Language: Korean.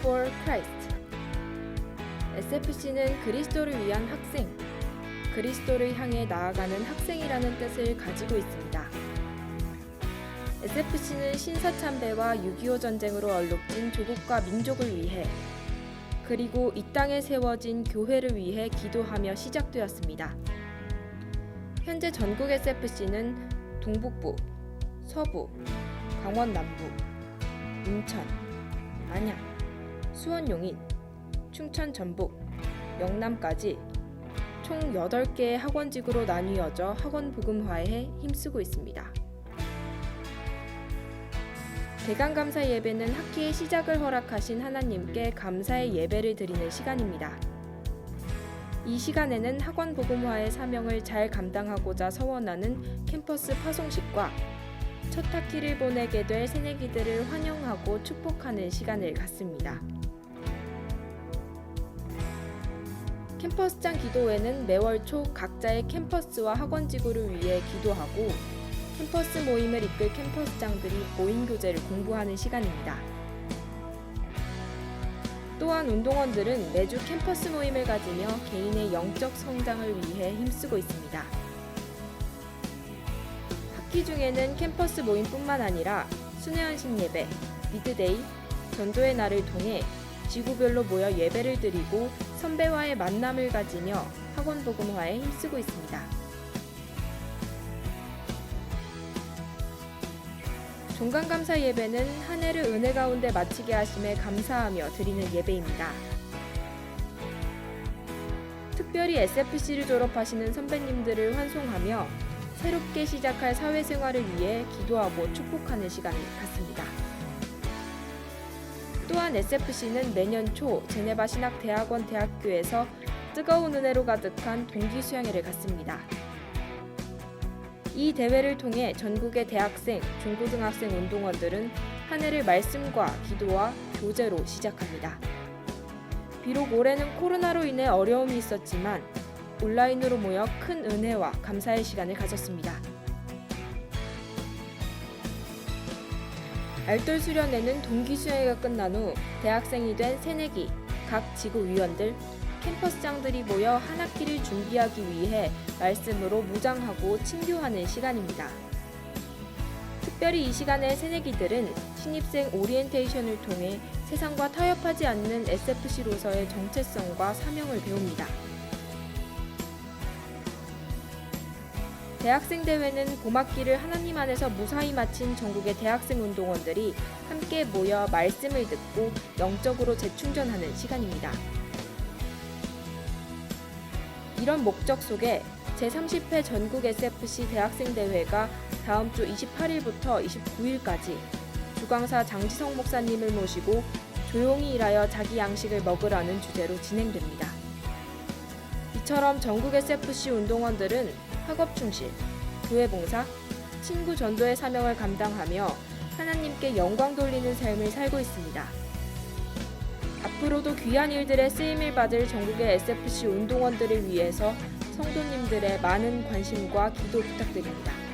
for Christ. SFC는 그리스도를 위한 학생, 그리스도를 향해 나아가는 학생이라는 뜻을 가지고 있습니다. SFC는 신사참배와 6.25 전쟁으로 얼룩진 조국과 민족을 위해 그리고 이 땅에 세워진 교회를 위해 기도하며 시작되었습니다. 현재 전국 SFC는 동북부, 서부, 강원 남부, 인천, 안양, 수원 용인, 충천 전북, 영남까지 총 8개의 학원직으로 나뉘어져 학원 복음화에 힘쓰고 있습니다. 대강 감사 예배는 학기의 시작을 허락하신 하나님께 감사의 예배를 드리는 시간입니다. 이 시간에는 학원 복음화의 사명을 잘 감당하고자 서원하는 캠퍼스 파송식과 첫 학기를 보내게 될 새내기들을 환영하고 축복하는 시간을 갖습니다. 캠퍼스장 기도회는 매월 초 각자의 캠퍼스와 학원 지구를 위해 기도하고 캠퍼스 모임을 이끌 캠퍼스장들이 모임 교재를 공부하는 시간입니다. 또한 운동원들은 매주 캠퍼스 모임을 가지며 개인의 영적 성장을 위해 힘쓰고 있습니다. 학기 중에는 캠퍼스 모임뿐만 아니라 순회연신 예배, 미드데이, 전도의 날을 통해 지구별로 모여 예배를 드리고 선배와의 만남을 가지며 학원 복음화에 힘쓰고 있습니다. 종강감사 예배는 한 해를 은혜 가운데 마치게 하심에 감사하며 드리는 예배입니다. 특별히 SFC를 졸업하시는 선배님들을 환송하며 새롭게 시작할 사회생활을 위해 기도하고 축복하는 시간을 갖습니다. 또한 SFC는 매년 초 제네바 신학대학원 대학교에서 뜨거운 은혜로 가득한 동기 수양회를 갖습니다. 이 대회를 통해 전국의 대학생, 중고등학생 운동원들은 한 해를 말씀과 기도와 교제로 시작합니다. 비록 올해는 코로나로 인해 어려움이 있었지만 온라인으로 모여 큰 은혜와 감사의 시간을 가졌습니다. 알돌 수련회는 동기 수행회가 끝난 후 대학생이 된 새내기, 각 지구 위원들, 캠퍼스장들이 모여 한 학기를 준비하기 위해 말씀으로 무장하고 친교하는 시간입니다. 특별히 이 시간에 새내기들은 신입생 오리엔테이션을 통해 세상과 타협하지 않는 SFC로서의 정체성과 사명을 배웁니다. 대학생 대회는 봄학기를 하나님 안에서 무사히 마친 전국의 대학생 운동원들이 함께 모여 말씀을 듣고 영적으로 재충전하는 시간입니다. 이런 목적 속에 제30회 전국 SFC 대학생 대회가 다음 주 28일부터 29일까지 주광사 장지성 목사님을 모시고 조용히 일하여 자기 양식을 먹으라는 주제로 진행됩니다. 이처럼 전국 SFC 운동원들은 학업 충실, 교회 봉사, 친구 전도의 사명을 감당하며 하나님께 영광 돌리는 삶을 살고 있습니다. 앞으로도 귀한 일들에 쓰임을 받을 전국의 SFC 운동원들을 위해서 성도님들의 많은 관심과 기도 부탁드립니다.